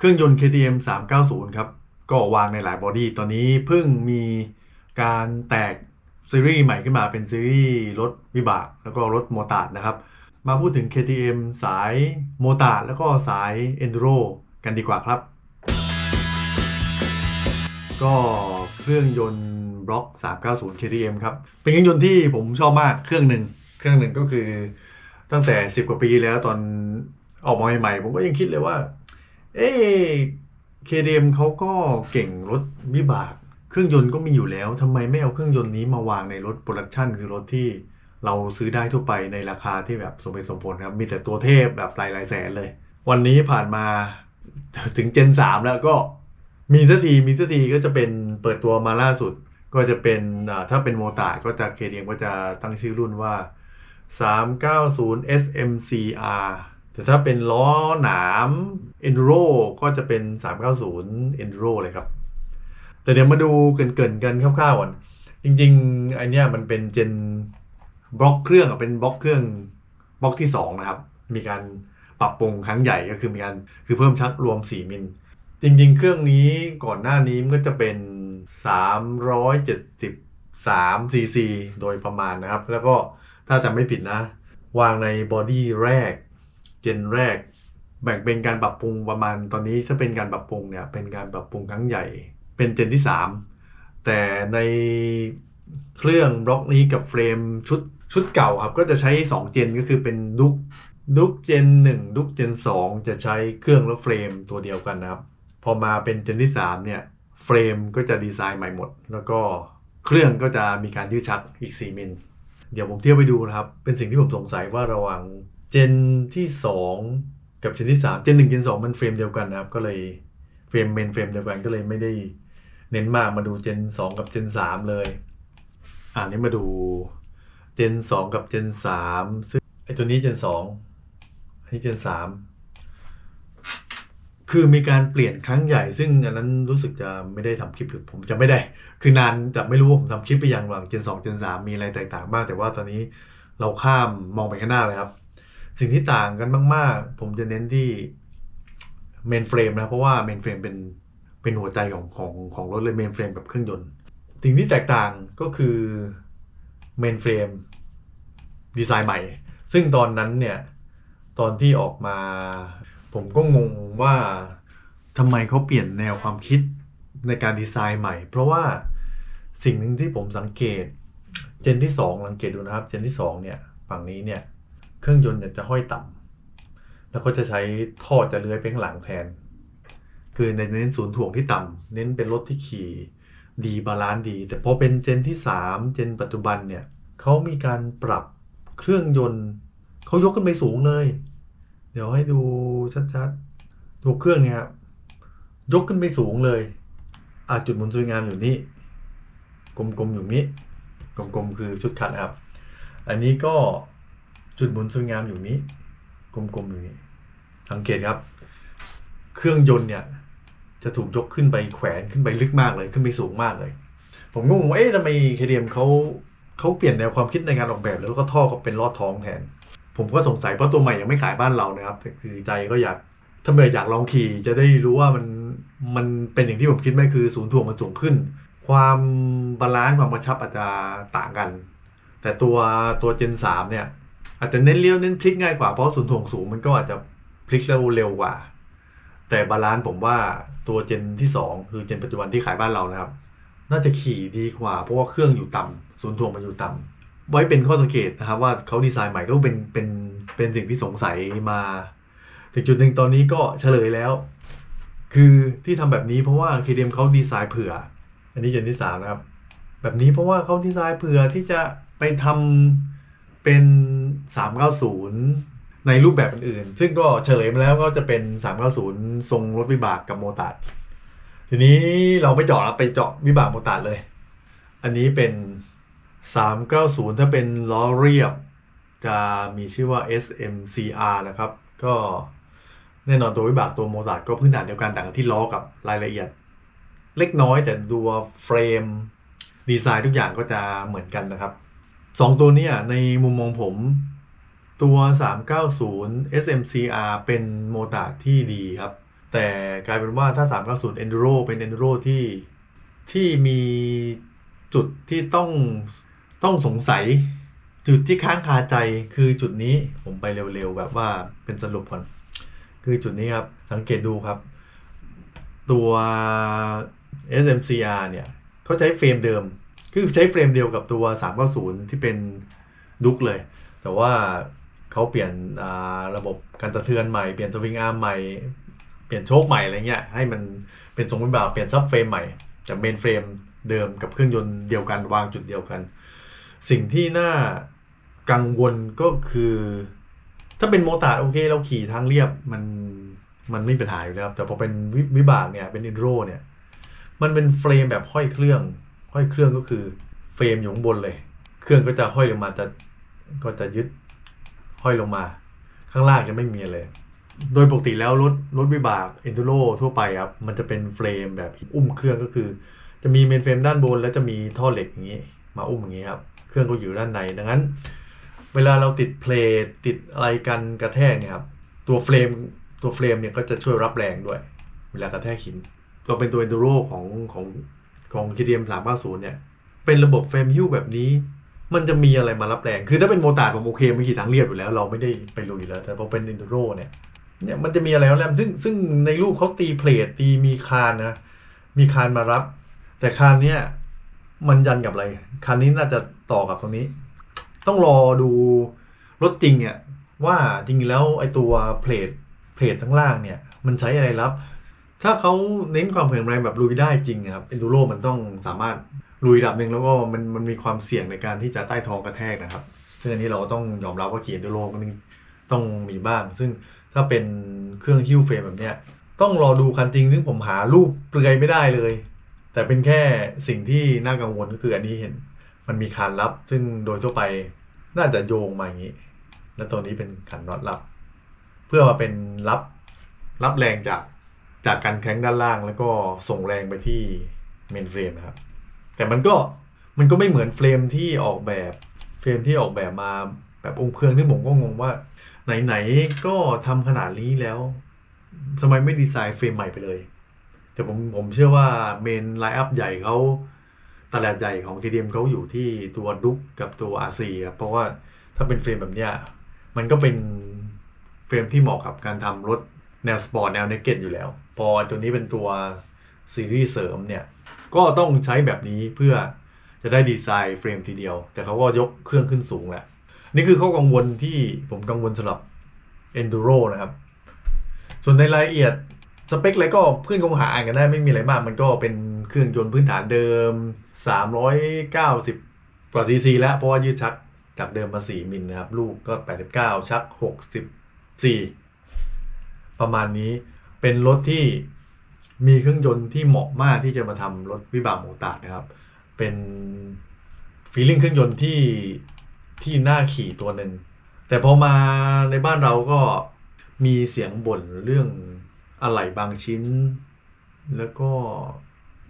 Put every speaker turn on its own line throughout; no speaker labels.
เครื่องยนต์ KTM 390 ครับ ก็วางในหลายบอดี้ ตอนนี้เพิ่งมีการแตกซีรีส์ใหม่ขึ้นมาเป็นซีรีส์รถวิบาก แล้วก็รถโมตาร์ดนะครับ มาพูดถึง KTM สายโมตาร์ดแล้วก็สาย Enduro กันดีกว่าครับ ก็เครื่องยนต์บล็อก 390 KTM ครับ เป็นเครื่องยนต์ที่ผมชอบมากเครื่องหนึ่ง เครื่องหนึ่งก็คือตั้งแต่ 10 กว่าปีแล้วตอนออกมาใหม่ๆ ผมก็ยังคิดเลยว่า เอ๊ KTM เขาก็เก่งรถวิบาก เครื่องยนต์ก็มีอยู่แล้วทำไมไม่เอาเครื่องยนต์นี้มาวางในรถโปรดักชันคือรถที่เราซื้อได้ทั่วไปในราคาที่แบบสมเหตุสมผลครับ มีแต่ตัวเทพแบบหลายหลายแสนเลย วันนี้ผ่านมาถึงเจน 3 แล้วก็มีสักทีมีสักทีก็จะเป็นเปิดตัวมาล่าสุด ก็จะเป็นถ้าเป็นโมตาร์ก็จะ KTM ก็จะตั้งชื่อรุ่นว่า 390 SMCR แต่ถ้าเป็นล้อหนาม Enduro ก็จะเป็น 390 Enduro เลยครับ แต่เดี๋ยวมาดูเกินๆกันคร่าวๆก่อน จริงๆไอเนี้ยมันเป็นเจนบล็อกเครื่องเป็นบล็อกเครื่องบล็อกที่ 2 นะครับ มีการปรับปรุงครั้งใหญ่ก็คือมีการคือเพิ่มชักรวม 4 มิล จริงๆ เครื่องนี้ก่อนหน้านี้มันก็จะเป็น 373 cc โดยประมาณนะครับ แล้วก็ถ้าจำไม่ผิดนะ วางในบอดี้แรก เจนแรก แบ่งเป็นการปรับปรุงประมาณตอนนี้ถ้าเป็นการปรับปรุงเนี่ยเป็นการปรับปรุงครั้งใหญ่ เป็นเจนที่ 3 แต่ในเครื่องบล็อกนี้กับเฟรมชุดชุดเก่าครับก็จะใช้ 2 เจนก็คือเป็นดุกดุกเจน1ดุกเจน2 จะใช้เครื่องและเฟรมตัวเดียวกันนะครับ พอมาเป็นเจนที่ 3 เนี่ยเฟรมก็จะดีไซน์ใหม่หมด แล้วก็เครื่องก็จะมีการยืดชักอีก 4 มิล เดี๋ยวผมเทียบไปดูนะครับ เป็นสิ่งที่ผมสงสัยว่าระหว่าง เจนที่2กับเจนที่3เจน1เจน2มันเฟรมเดียวกันนะครับ ก็เลยเฟรมเมนเฟรมเดียวกันก็เลยไม่ได้เน้นมากมาดูเจน2กับเจน3เลยอ่านี้มาดูเจน2กับเจน3ซึ่งไอตัวนี้เจน2อันนี้เจน3คือมีการเปลี่ยนครั้งใหญ่ ซึ่งอันนั้นรู้สึกจะไม่ได้ทำคลิปหรือผมจะไม่ได้ คือนานจะไม่รู้ว่าผมทำคลิปไปยังหลังเจน2เจน3มีอะไรแตกต่างบ้างแต่ว่าตอนนี้เราข้ามมองไปข้างหน้าเลยครับ สิ่งที่ต่างกันมาก ๆ ผมจะเน้นที่เมนเฟรมนะเพราะว่าเมนเฟรมเป็นเป็นหัวใจของของของรถเลยเมนเฟรมกับเครื่องยนต์สิ่งที่แตกต่างก็คือเมนเฟรมดีไซน์ใหม่ ซึ่งตอนนั้นเนี่ย ตอนที่ออกมา ผมก็งงว่าทำไมเขาเปลี่ยนแนวความคิดในการดีไซน์ใหม่ เพราะว่าสิ่งหนึ่งที่ผมสังเกต เจนที่ 2 สังเกตดูนะครับ เจนที่ 2 เนี่ย ฝั่งนี้เนี่ย เครื่องยนต์เนี่ยจะห้อยต่ำแล้วก็จะใช้ท่อจะเลื้อยไปข้างหลังแทน คือในเน้นศูนย์ถ่วงที่ต่ำเน้นเป็นรถที่ขี่ดีบาลานซ์ดี แต่พอเป็นเจนที่ 3 เจนปัจจุบันเนี่ยเขามีการปรับเครื่องยนต์เขายกขึ้นไปสูงเลย เดี๋ยวให้ดูชัดๆตัวเครื่องเนี่ยครับยกขึ้นไปสูงเลยอะจุดหมุนสวยงามอยู่นี่กลมๆอยู่นี้กลมๆคือชุดคัดครับ อันนี้ก็ จุดหมุนสวยงามอยู่นี้ กลมๆอยู่นี้ สังเกตครับ เครื่องยนต์เนี่ย จะถูกยกขึ้นไปแขวนขึ้นไปลึกมากเลยขึ้นไปสูงมากเลย ผมก็งงว่าเอ๊ะทำไมเคเดียมเขาเขาเปลี่ยนแนวความคิดในการออกแบบแล้วก็ท่อก็เป็นลอดท้องแทน ผมก็สงสัยเพราะตัวใหม่ยังไม่ขายบ้านเรานะครับแต่คือใจก็อยากถ้าเมื่ออยากลองขี่จะได้รู้ว่ามันมันเป็นอย่างที่ผมคิดไหมคือศูนย์ถ่วงมันสูงขึ้น ความบาลานซ์ความกระชับอาจจะต่างกัน แต่ตัวตัวเจน3เนี่ย อาจจะเน้นเลี้ยวเน้นพลิกง่ายกว่าเพราะศูนย์ถ่วงสูงมันก็อาจจะพลิกแล้วเร็วกว่า แต่บาลานซ์ผมว่าตัวเจนที่2คือเจนปัจจุบันที่ขายบ้านเรานะครับ น่าจะขี่ดีกว่า เพราะว่าเครื่องอยู่ต่ำศูนย์ถ่วงมันอยู่ต่ำไว้เป็นข้อสังเกตนะครับว่าเขาดีไซน์ใหม่ก็เป็นเป็นเป็นสิ่งที่สงสัยมาถึงจุดหนึ่งตอนนี้ก็เฉลยแล้ว คือที่ทำแบบนี้เพราะว่า KTM เขาดีไซน์เผื่อ อันนี้เจนที่3นะครับ แบบนี้เพราะว่าเขาดีไซน์เผื่อที่จะไปทำเป็น 390 ในรูปแบบอื่นๆ ซึ่งก็เฉลยมาแล้วก็จะเป็น 390 ทรงรถวิบากกับโมตาร์ดทีนี้เราไม่เจาะแล้วไปเจาะวิบากโมตาร์ดเลย อันนี้เป็น 390 ถ้าเป็นล้อเรียบ จะมีชื่อว่า SMCR นะครับ ก็แน่นอนตัววิบากตัวโมตาร์ดก็พื้นฐานเดียวกันต่างกันที่ล้อกับรายละเอียด เล็กน้อยแต่ตัวเฟรมดีไซน์ทุกอย่างก็จะเหมือนกันนะครับสองตัวนี้ในมุมมองผม ตัว 390 SMCR เป็นโมตาที่ดีครับ แต่กลายเป็นว่าถ้า 390 Enduro เป็น Enduro ที่ที่มีจุดที่ต้องต้องสงสัย จุดที่ค้างคาใจคือจุดนี้ผมไปเร็วๆ แบบว่าเป็นสรุปก่อน คือจุดนี้ครับ สังเกตดูครับ ตัว SMCR เนี่ยเขาใช้เฟรมเดิม คือใช้เฟรมเดียวกับตัว 390 ที่เป็นดุกเลย แต่ว่า เขาเปลี่ยนระบบการสะเทือนใหม่ เปลี่ยนสวิงอาร์มใหม่ เปลี่ยนโชคใหม่อะไรเงี้ย ให้มันเป็นทรงเป็นแบบเปลี่ยนซับเฟรมใหม่ จากเมนเฟรมเดิมกับเครื่องยนต์เดียวกันวางจุดเดียวกัน สิ่งที่น่ากังวลก็คือ ถ้าเป็นโมตาโอเค เราขี่ทางเรียบมันมันไม่มีปัญหาอยู่แล้ว แต่พอเป็นวิวิบากเนี่ยเป็นอินโรเนี่ยมันเป็นเฟรมแบบห้อยเครื่อง ห้อยเครื่องก็คือเฟรมอยู่ข้างบนเลย เครื่องก็จะห้อยลงมาจะก็จะยึด ห้อยลงมา ข้างล่างจะไม่มีอะไรโดยปกติแล้วรถรถวิบากเอนดูโรทั่วไปครับมันจะเป็นเฟรมแบบอุ้มเครื่องก็คือ จะมีเมนเฟรมด้านบน แล้วจะมีท่อเหล็กอย่างนี้ มาอุ้มอย่างนี้ครับเครื่องก็อยู่ด้านในดังนั้น เวลาเราติดเพลทติดอะไรกันกระแทกเนี่ยครับตัวเฟรมตัวเฟรมเนี่ยก็จะช่วยรับแรงด้วย เวลากระแทกหินตัวเป็นตัว Enduro ของของของ KTM 390เนี่ยเป็นระบบเฟรมฮิ้วแบบนี้ มันจะมีอะไรมารับแรง คือถ้าเป็นโมตาร์ดผมโอเคไม่ขี่ทางเรียบอยู่แล้ว เราไม่ได้ไปลุยแล้ว แต่พอเป็น Enduro เนี่ยเนี่ยมันจะมีอะไรมาแรงซึ่งซึ่งในรูปเขาตีเพลทตีมีคานนะ มีคานมารับ แต่คานเนี่ยมันยันกับอะไร คานนี้น่าจะต่อกับตรงนี้ ต้องรอดูรถจริงเนี่ยว่าจริงๆแล้วไอตัวเพลทเพลททั้งล่างเนี่ย มันใช้อะไรรับ ถ้าเขาเน้นความแข็งแรงแบบลุยได้จริงอะครับเอนดูโรมันต้องสามารถ ลุยระดับหนึ่งแล้วก็มันมันมีความเสี่ยงในการที่จะใต้ท้องกระแทกนะครับ ซึ่งอันนี้เราก็ต้องยอมรับว่าขี่เอนดูโรมันต้องมีบ้าง ซึ่งถ้าเป็นเครื่องฮิ้วเฟรมแบบเนี้ยต้องรอดูคันจริง ซึ่งผมหารูปเปลือยไม่ได้เลย แต่เป็นแค่สิ่งที่น่ากังวลก็คืออันนี้เห็น มันมีคานรับ ซึ่งโดยทั่วไปน่าจะโยงมาอย่างนี้ แล้วตัวนี้เป็นขันน็อตรับ เพื่อมาเป็นรับรับแรงจากจากการแข้งด้านล่าง แล้วก็ส่งแรงไปที่เมนเฟรมนะครับ แต่มันก็มันก็ไม่เหมือนเฟรมที่ออกแบบเฟรมที่ออกแบบมาแบบองค์เครื่องที่ผมก็งงว่า ไหนๆก็ทำขนาดนี้แล้วทำไมไม่ดีไซน์เฟรมใหม่ไปเลย แต่ผมผมเชื่อว่าเมนไลน์อัพใหญ่เขาตลาดใหญ่ของ KTM เขาอยู่ที่ตัวดุกกับตัว RC ครับเพราะว่าถ้าเป็นเฟรมแบบเนี้ยมันก็เป็นเฟรมที่เหมาะกับการทำรถแนวสปอร์ตแนวเนกเก็ตอยู่แล้ว พอตัวนี้เป็นตัวซีรีส์เสริมเนี่ย ก็ต้องใช้แบบนี้เพื่อจะได้ดีไซน์เฟรมทีเดียว แต่เขาก็ยกเครื่องขึ้นสูงแหละ นี่คือข้อกังวลที่ผมกังวลสำหรับ Enduro นะครับ ส่วนในรายละเอียดสเปคอะไรก็เพื่อนคงหาอ่านกันได้ไม่มีอะไรมาก มันก็เป็นเครื่องยนต์พื้นฐานเดิม 390 กว่าซีซีแล้ว เพราะว่ายืดชักจากเดิมมา 4 มิลนะครับ ลูกก็ 89 ชัก 64 ประมาณนี้เป็นรถที่ มีเครื่องยนต์ที่เหมาะมากที่จะมาทำรถวิบากโมตาดนะครับ เป็นฟีลิ่งเครื่องยนต์ที่ที่น่าขี่ตัวหนึ่ง แต่พอมาในบ้านเราก็มีเสียงบ่นเรื่องอะไหล่บางชิ้น แล้วก็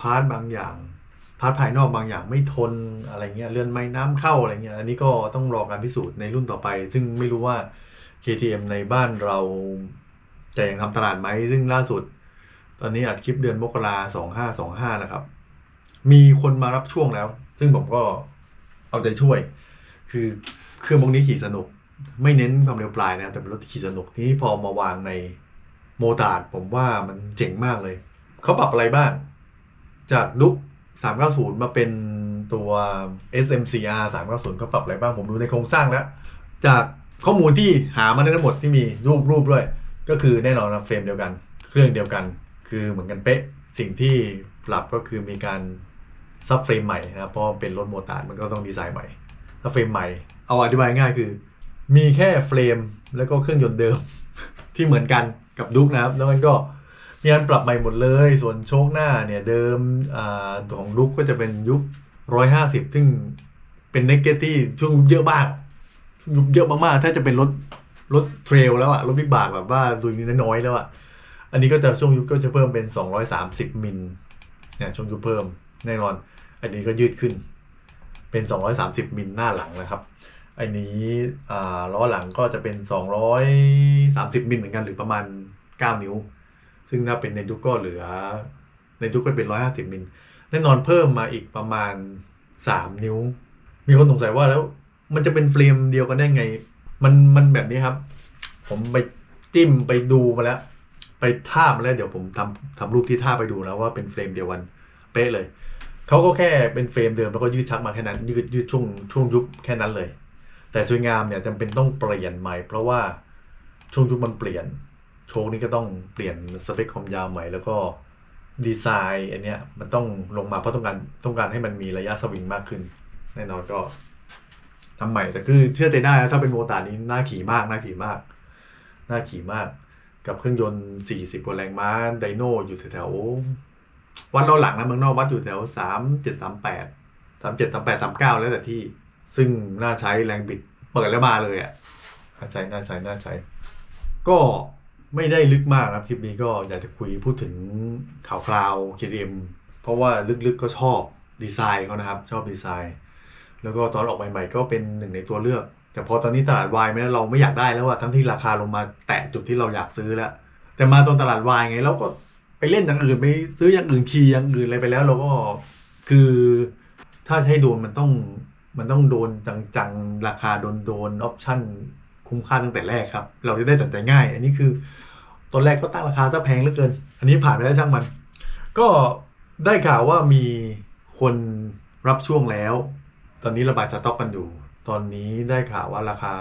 พาร์ทบางอย่าง พาร์ทภายนอกบางอย่างไม่ทนอะไรเงี้ยเลื่อนไม้น้ำเข้าอะไรเงี้ยอันนี้ก็ต้องรอการพิสูจน์ในรุ่นต่อไป ซึ่งไม่รู้ว่า KTM ในบ้านเราจะยังทำตลาดไหมซึ่งล่าสุด ตอนนี้อัดคลิปเดือนมกราสองห้าสองห้านะครับ มีคนมารับช่วงแล้ว ซึ่งผมก็เอาใจช่วย คือเครื่องพวกนี้ขี่สนุก ไม่เน้นความเร็วปลายนะครับ แต่เป็นรถที่ขี่สนุกที่พอมาวางในโมตาร์ดผมว่ามันเจ๋งมากเลย เขาปรับอะไรบ้าง จากลุก390 มาเป็นตัว SMCR 390เขาปรับอะไรบ้างผมดูในโครงสร้างแล้ว จากข้อมูลที่หามาได้ทั้งหมดที่มีรูปรูปด้วย ก็คือแน่นอนนะเฟรมเดียวกัน เครื่องเดียวกัน คือเหมือนกันเป๊ะสิ่งที่ปรับก็คือมีการซับเฟรมใหม่นะครับเพราะเป็นรถโมตาร์ดมันก็ต้องดีไซน์ใหม่ซับเฟรมใหม่ เอาอธิบายง่ายคือ มีแค่เฟรมแล้วก็เครื่องยนต์เดิม ที่เหมือนกันกับดุกนะครับ แล้วมันก็มีการปรับใหม่หมดเลย ส่วนโชคหน้าเนี่ยเดิมอ่าตัวของดุกก็จะเป็นยุค150ซึ่งเป็นเนกเกตี้ช่วงยุคเยอะมากยุบเยอะมากๆ ถ้าจะเป็นรถรถเทรลแล้วอะรถวิบากแบบว่าดุยน้อยๆแล้วอะ อันนี้ก็จะช่วงยุคก็จะเพิ่มเป็น 230 มิลเนี่ยช่วงยุคเพิ่มแน่นอน อันนี้ก็ยืดขึ้นเป็น 230 มิลหน้าหลังนะครับอันนี้ล้อหลังก็จะเป็น 230 มิลเหมือนกันหรือประมาณ 9 นิ้ว ซึ่งถ้าเป็นในดุกก็เหลือในดุกก็เป็น 150 มิลแน่นอนเพิ่มมาอีกประมาณ 3 นิ้ว มีคนสงสัยว่าแล้วมันจะเป็นเฟรมเดียวกันได้ไง มันมันแบบนี้ครับ ผมไปจิ้มไปดูมาแล้ว ไปท่ามาแล้วเดี๋ยวผมทำทำรูปที่ท่าไปดูแล้วว่าเป็นเฟรมเดียวกันเป๊ะเลยเขาก็แค่เป็นเฟรมเดิมแล้วก็ยืดชักมาแค่นั้น ยืดยืดช่วงช่วงยุบแค่นั้นเลย แต่สวยงามเนี่ยจำเป็นต้องเปลี่ยนใหม่ เพราะว่าช่วงยุบมันเปลี่ยน โชคนี้ก็ต้องเปลี่ยนสเปคความยาวใหม่แล้วก็ดีไซน์อันเนี้ยมันต้องลงมาเพราะต้องการต้องการให้มันมีระยะสวิงมากขึ้น แน่นอนก็ทำใหม่แต่คือเชื่อใจได้ถ้าเป็นโมตาร์นี้น่าขี่มากน่าขี่มากน่าขี่มาก กับเครื่องยนต์ 40กว่าแรงม้าไดโน่อยู่แถวๆวัดเราหลังนะเมืองนอกวัดอยู่แถว 3 7 3 8 3 7 3 8 3 9 แล้วแต่ที่ ซึ่งน่าใช้แรงบิดเปิดแล้วมาเลยอะน่าใช้น่าใช้น่าใช้ ก็ไม่ได้ลึกมากนะครับคลิปนี้ก็อยากจะคุยพูดถึงข่าวคราว KTM เพราะว่าลึกๆก็ชอบดีไซน์เขานะครับ ชอบดีไซน์ แล้วก็ตอนออกใหม่ๆก็เป็นหนึ่งในตัวเลือก แต่พอตอนนี้ตลาดวายไม่ได้เราไม่อยากได้แล้วอะทั้งที่ราคาลงมาแตะจุดที่เราอยากซื้อแล้ว แต่มาตอนตลาดวายไงเราก็ไปเล่นอย่างอื่นไปซื้ออย่างอื่นขี่อย่างอื่นอะไรไปแล้ว เราก็คือถ้าให้โดนมันต้องมันต้องโดนจังๆ ราคาโดนโดนออปชั่นคุ้มค่าตั้งแต่แรกครับ เราจะได้ตัดใจง่าย อันนี้คือตอนแรกก็ตั้งราคาจะแพงเหลือเกิน อันนี้ผ่านไปแล้วช่างมัน ก็ได้ข่าวว่ามีคนรับช่วงแล้ว ตอนนี้ระบายสต็อกกันอยู่ ตอนนี้ได้ข่าวว่าราคา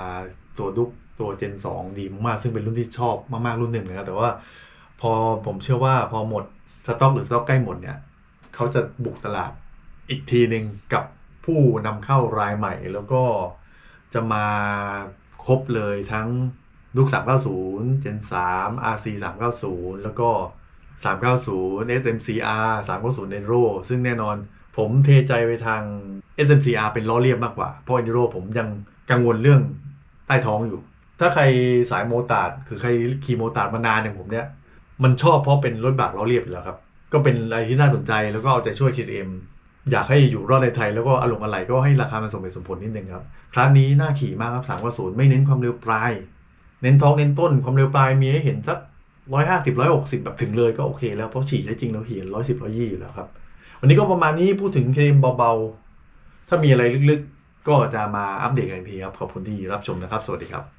ตัวดุกตัวเจน2ดีมากๆซึ่งเป็นรุ่นที่ชอบมากๆรุ่นหนึ่งนะครับแต่ว่าพอผมเชื่อว่าพอหมดสต็อกหรือสต็อกใกล้หมดเนี่ยเขาจะบุกตลาดอีกทีหนึ่งกับผู้นำเข้ารายใหม่ แล้วก็จะมาครบเลยทั้งดุก390 Gen 3 RC 390 แล้วก็ 390 SMCR 390 Nero ซึ่งแน่นอนผมเทใจไปทาง SMCR เป็นล้อเลียบมากกว่า เพราะ Nero ผมยังกังวลเรื่องใต้ท้องอยู่ ถ้าใครสายโมตาร์ดคือใครขี่โมตาร์ดมานานอย่างผมเนี่ย มันชอบเพราะเป็นรถบากล้อเรียบอยู่แล้วครับ ก็เป็นอะไรที่น่าสนใจแล้วก็เอาใจช่วย KTM อยากให้อยู่รอดในไทยแล้วก็อารมณ์อะไรก็ให้ราคามันสมเหตุสมผลนิดนึงครับ ครั้งนี้น่าขี่มากครับสามว่าศูนย์ไม่เน้นความเร็วปลาย เน้นท้องเน้นต้นความเร็วปลายมีให้เห็นสักร้อยห้าสิบร้อยหกสิบแบบถึงเลยก็โอเคแล้วเพราะฉี่ใช้จริงแล้วเห็นร้อยสิบร้อยยี่อยู่แล้วครับ วันนี้ก็ประมาณนี้พูดถึงเคมเบาๆ ถ้ามีอะไรลึกๆ ก็จะมาอัปเดตกันอีกทีครับ ขอบคุณที่รับชมนะครับ สวัสดีครับ